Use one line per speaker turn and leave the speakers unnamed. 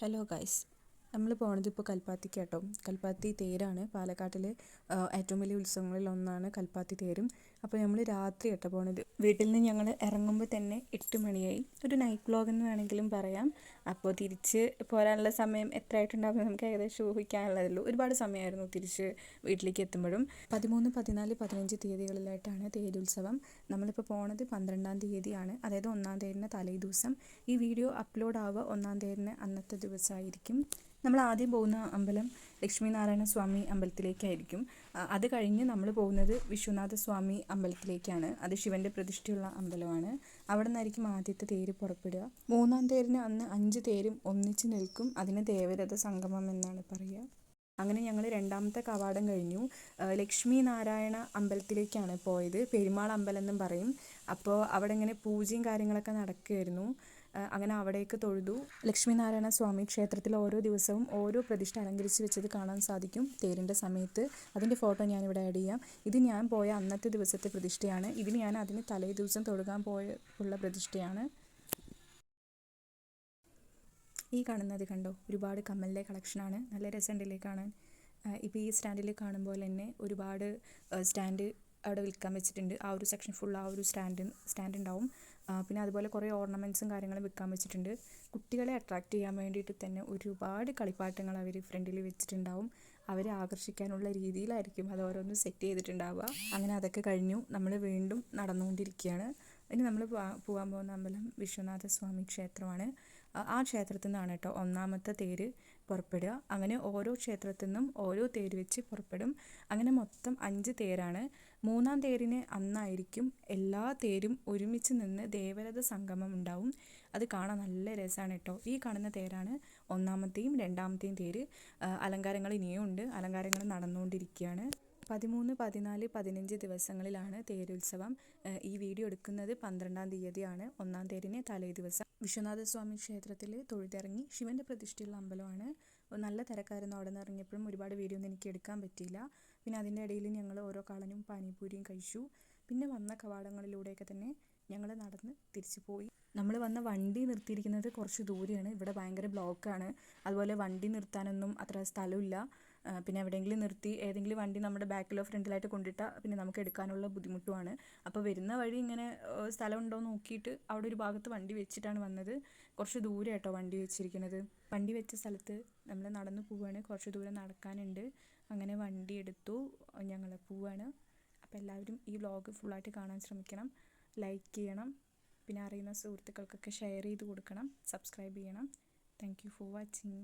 hello guys. നമ്മൾ പോണത് ഇപ്പോൾ കൽപ്പാത്തിക്ക് കേട്ടോ. കൽപ്പാത്തി തേരാണ്. പാലക്കാട്ടിലെ ഏറ്റവും വലിയ ഉത്സവങ്ങളിൽ ഒന്നാണ് കൽപ്പാത്തി തേരും. അപ്പോൾ നമ്മൾ രാത്രി കേട്ടോ പോണത്. വീട്ടിൽ നിന്ന് ഞങ്ങൾ ഇറങ്ങുമ്പോൾ തന്നെ എട്ട് മണിയായി. ഒരു നൈറ്റ് ബ്ലോഗ് എന്ന് വേണമെങ്കിലും പറയാം. അപ്പോൾ തിരിച്ച് പോരാനുള്ള സമയം എത്ര ആയിട്ടുണ്ടാകും നമുക്ക് ഏകദേശം ഊഹിക്കാനുള്ളതല്ലോ ഒരുപാട് സമയമായിരുന്നു തിരിച്ച് വീട്ടിലേക്ക് എത്തുമ്പോഴും. പതിമൂന്ന് പതിനാല് പതിനഞ്ച് തീയതികളിലായിട്ടാണ് തേരുത്സവം നമ്മളിപ്പോൾ പോണത് പന്ത്രണ്ടാം തീയതിയാണ്. അതായത് ഒന്നാം തേരിന് തലേ ദിവസം ഈ വീഡിയോ അപ്ലോഡ് ആവുക ഒന്നാം തേരിന് അന്നത്തെ ദിവസമായിരിക്കും. നമ്മൾ ആദ്യം പോകുന്ന അമ്പലം ലക്ഷ്മീനാരായണ സ്വാമി അമ്പലത്തിലേക്കായിരിക്കും. അത് കഴിഞ്ഞ് നമ്മൾ പോകുന്നത് വിശ്വനാഥ സ്വാമി അമ്പലത്തിലേക്കാണ്. അത് ശിവന്റെ പ്രതിഷ്ഠയുള്ള അമ്പലമാണ്. അവിടെ നിന്നായിരിക്കും ആദ്യത്തെ തേര് പുറപ്പെടുക. മൂന്നാം തേരിന് അന്ന് അഞ്ച് തേരും ഒന്നിച്ച് നിൽക്കും. അതിന് ദേവരഥ സംഗമം എന്നാണ് പറയുക. അങ്ങനെ ഞങ്ങൾ രണ്ടാമത്തെ കവാടം കഴിഞ്ഞു. ലക്ഷ്മി നാരായണ അമ്പലത്തിലേക്കാണ് പോയത്. പെരുമാൾ അമ്പലം എന്നും പറയും. അപ്പോൾ അവിടെ ഇങ്ങനെ പൂജയും കാര്യങ്ങളൊക്കെ നടക്കുമായിരുന്നു അങ്ങനെ അവിടേക്ക് തൊഴുതു. ലക്ഷ്മിനാരായണ സ്വാമി ക്ഷേത്രത്തിൽ ഓരോ ദിവസവും ഓരോ പ്രതിഷ്ഠ അലങ്കരിച്ച് വെച്ചത് കാണാൻ സാധിക്കും തേരിന്റെ സമയത്ത്. അതിന്റെ ഫോട്ടോ ഞാനിവിടെ ആഡ് ചെയ്യാം. ഇത് ഞാൻ പോയ അന്നത്തെ ദിവസത്തെ പ്രതിഷ്ഠയാണ്. ഇതിന് ഞാൻ അതിന് തലേ ദിവസം തൊഴുകാൻ പോയ ഉള്ള പ്രതിഷ്ഠയാണ്. ഈ കാണുന്നത് കണ്ടോ? ഒരുപാട് കമ്മലിന്റെ കളക്ഷനാണ്. നല്ല രസമുണ്ടല്ലേ കാണാൻ. ഇപ്പോൾ ഈ സ്റ്റാൻഡിൽ കാണുമ്പോൾ തന്നെ ഒരുപാട് സ്റ്റാൻഡ് അവിടെ വിൽക്കാൻ വെച്ചിട്ടുണ്ട്. ആ ഒരു സെക്ഷൻ ഫുൾ ആ ഒരു സ്റ്റാൻഡ് സ്റ്റാൻഡ് ഉണ്ടാവും പിന്നെ അതുപോലെ കുറേ ഓർണമെന്റ്സും കാര്യങ്ങളും വിൽക്കാൻ വെച്ചിട്ടുണ്ട്. കുട്ടികളെ അട്രാക്റ്റ് ചെയ്യാൻ വേണ്ടിയിട്ട് തന്നെ ഒരുപാട് കളിപ്പാട്ടങ്ങൾ അവർ ഫ്രണ്ടിൽ വെച്ചിട്ടുണ്ടാവും. അവരെ ആകർഷിക്കാനുള്ള രീതിയിലായിരിക്കും അത് ഓരോന്നും സെറ്റ് ചെയ്തിട്ടുണ്ടാവുക. അങ്ങനെ അതൊക്കെ കഴിഞ്ഞു. നമ്മൾ വീണ്ടും നടന്നുകൊണ്ടിരിക്കുകയാണ്. ഇനി നമ്മൾ പോകാൻ പോകുന്ന അമ്പലം വിശ്വനാഥ സ്വാമി ക്ഷേത്രമാണ്. ആ ക്ഷേത്രത്തിൽ നിന്നാണ് കേട്ടോ ഒന്നാമത്തെ തേര്. പുറപ്പെടുക. അങ്ങനെ ഓരോ ക്ഷേത്രത്തിൽ നിന്നും ഓരോ തേര് വെച്ച് പുറപ്പെടും. അങ്ങനെ മൊത്തം അഞ്ച് തേരാണ്. മൂന്നാം തേരിന് അന്നായിരിക്കും എല്ലാ തേരും ഒരുമിച്ച് നിന്ന് ദേവരഥ സംഗമം ഉണ്ടാവും. അത് കാണാൻ നല്ല രസമാണ് കേട്ടോ. ഈ കാണുന്ന തേരാണ് ഒന്നാമത്തെയും രണ്ടാമത്തെയും തേര്. അലങ്കാരങ്ങൾ ഇനിയും ഉണ്ട്. അലങ്കാരങ്ങൾ നടന്നുകൊണ്ടിരിക്കുകയാണ്. പതിമൂന്ന് പതിനാല് പതിനഞ്ച് ദിവസങ്ങളിലാണ് തേരുത്സവം. ഈ വീഡിയോ എടുക്കുന്നത് പന്ത്രണ്ടാം തീയതിയാണ്. ഒന്നാം തേരിന് തലേ ദിവസം. വിശ്വനാഥസ്വാമി ക്ഷേത്രത്തിൽ തൊഴുതിറങ്ങി ശിവന്റെ പ്രതിഷ്ഠയുള്ള അമ്പലമാണ്. നല്ല തിരക്കായിരുന്നു അവിടെ നിന്ന് ഇറങ്ങിയപ്പോഴും. ഒരുപാട് വീഡിയോ ഒന്നും എനിക്ക് എടുക്കാൻ പറ്റിയില്ല. പിന്നെ അതിന്റെ ഇടയിൽ ഞങ്ങൾ ഓരോ കളനും പാനിപൂരിയും കഴിച്ചു. പിന്നെ വന്ന കവാടങ്ങളിലൂടെയൊക്കെ തന്നെ ഞങ്ങൾ നടന്ന് തിരിച്ചു പോയി. നമ്മൾ വന്ന വണ്ടി നിർത്തിയിരിക്കുന്നത് കുറച്ച് ദൂരെയാണ്. ഇവിടെ ഭയങ്കര ബ്ലോക്കാണ്. അതുപോലെ വണ്ടി നിർത്താനൊന്നും അത്ര സ്ഥലമില്ല. പിന്നെ എവിടെയെങ്കിലും നിർത്തി ഏതെങ്കിലും വണ്ടി നമ്മുടെ ബാക്കിലോ ഫ്രണ്ടിലായിട്ട് കൊണ്ടിട്ടാൽ പിന്നെ നമുക്ക് എടുക്കാനുള്ള ബുദ്ധിമുട്ടുമാണ്. അപ്പോൾ വരുന്ന വഴി ഇങ്ങനെ സ്ഥലമുണ്ടോ നോക്കിയിട്ട് അവിടെ ഒരു ഭാഗത്ത് വണ്ടി വെച്ചിട്ടാണ് വന്നത്. കുറച്ച് ദൂരെ വണ്ടി വെച്ചിരിക്കുന്നത്. വണ്ടി വെച്ച സ്ഥലത്ത് നമ്മൾ നടന്നു പോവുകയാണ് കുറച്ച് ദൂരം നടക്കാനുണ്ട്. അങ്ങനെ വണ്ടി എടുത്തു. ഞങ്ങൾ പോവുകയാണ് അപ്പോൾ എല്ലാവരും ഈ വ്ലോഗ് ഫുള്ളായിട്ട് കാണാൻ ശ്രമിക്കണം. ലൈക്ക് ചെയ്യണം. പിന്നെ അറിയുന്ന സുഹൃത്തുക്കൾക്കൊക്കെ ഷെയർ ചെയ്ത് കൊടുക്കണം. സബ്സ്ക്രൈബ് ചെയ്യണം. Thank you for watching